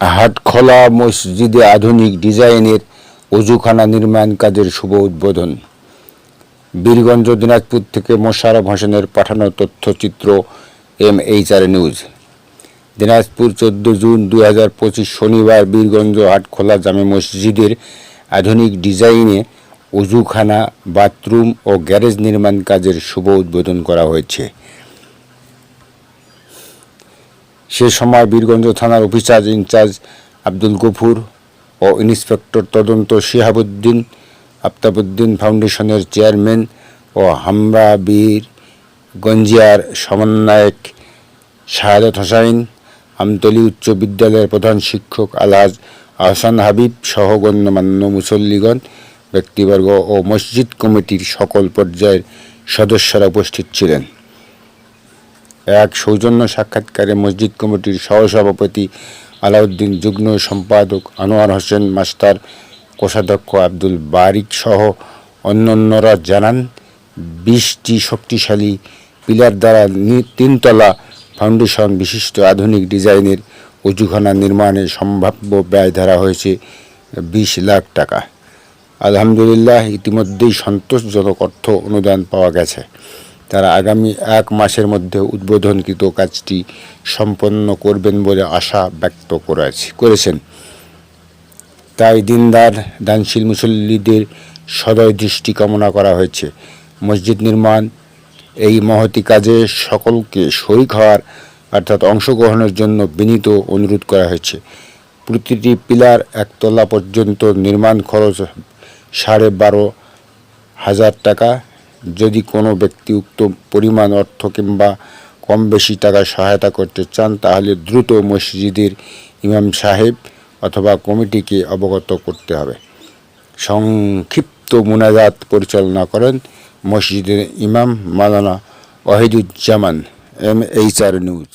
হাটখোলা মসজিদে আধুনিক ডিজাইনের অজুখানা নির্মাণ কাজের শুভ উদ্বোধন। বীরগঞ্জ, দিনাজপুর থেকে মোশারফ হোসেনের পাঠানো তথ্যচিত্র M H R news. Dinajpur চোদ্দ জুন দুই হাজার পঁচিশ শনিবার বীরগঞ্জ হাটখোলা জামে মসজিদের আধুনিক ডিজাইনে অজুখানা, বাথরুম ও গ্যারেজ নির্মাণ কাজের শুভ উদ্বোধন করা হয়েছে। সময় বীরগঞ্জ থানার অফিসার ইনচার্জ আব্দুল গফুর ও ইন্সপেক্টর তদন্ত শিহাবুদ্দিন আফতাবুদ্দিন ফাউন্ডেশনের চেয়ারম্যান ও হামরা বীর গঞ্জিয়ার সমন্বয়ক শাহাদত হোসাইন, আমতলী উচ্চ বিদ্যালয়ের প্রধান শিক্ষক আলাজ আহসান হাবিব সহ গণ্যমান্য মুসল্লিগণ, ব্যক্তিবর্গ ও মসজিদ কমিটির সকল পর্যায়ের সদস্যরা উপস্থিত ছিলেন। এক সৌজন্য সাক্ষাৎকারে মসজিদ কমিটির সহসভাপতি আলাউদ্দিন যুগ্ম সম্পাদক আনোয়ার হোসেন, মাস্টার কোষাধ্যক্ষ আব্দুল বারিক সহ অন্যান্যরা জানান, বিশটি শক্তিশালী পিলার দ্বারা তিনতলা ফাউন্ডেশন বিশিষ্ট আধুনিক ডিজাইনের অজুখানা নির্মাণে সম্ভাব্য ব্যয় ধরা হয়েছে বিশ লাখ টাকা। আলহামদুলিল্লাহ, ইতিমধ্যেই সন্তোষজনক অর্থ অনুদান পাওয়া গেছে। তারা আগামী এক মাসের মধ্যে উদ্বোধনকৃত কাজটি সম্পন্ন করবেন বলে আশা ব্যক্ত করেছে, করেছেন। তাই দিনদার, দানশীল মুসল্লিদের সদয় দৃষ্টি কামনা করা হয়েছে। মসজিদ নির্মাণ এই মহতি কাজে সকলকে শরিক হওয়ার, অর্থাৎ অংশগ্রহণের জন্য বিনীত অনুরোধ করা হয়েছে। প্রতিটি পিলার একতলা পর্যন্ত নির্মাণ খরচ সাড়ে বারো হাজার টাকা। যদি কোনো ব্যক্তি উক্ত পরিমাণ অর্থ কিংবা কম বেশি টাকা সহায়তা করতে চান, তাহলে দ্রুত মসজিদের ইমাম সাহেব অথবা কমিটিকে অবগত করতে হবে। সংক্ষিপ্ত মুনাজাত পরিচালনা করেন মসজিদের ইমাম মালানা Wahiduzzaman, M H R news.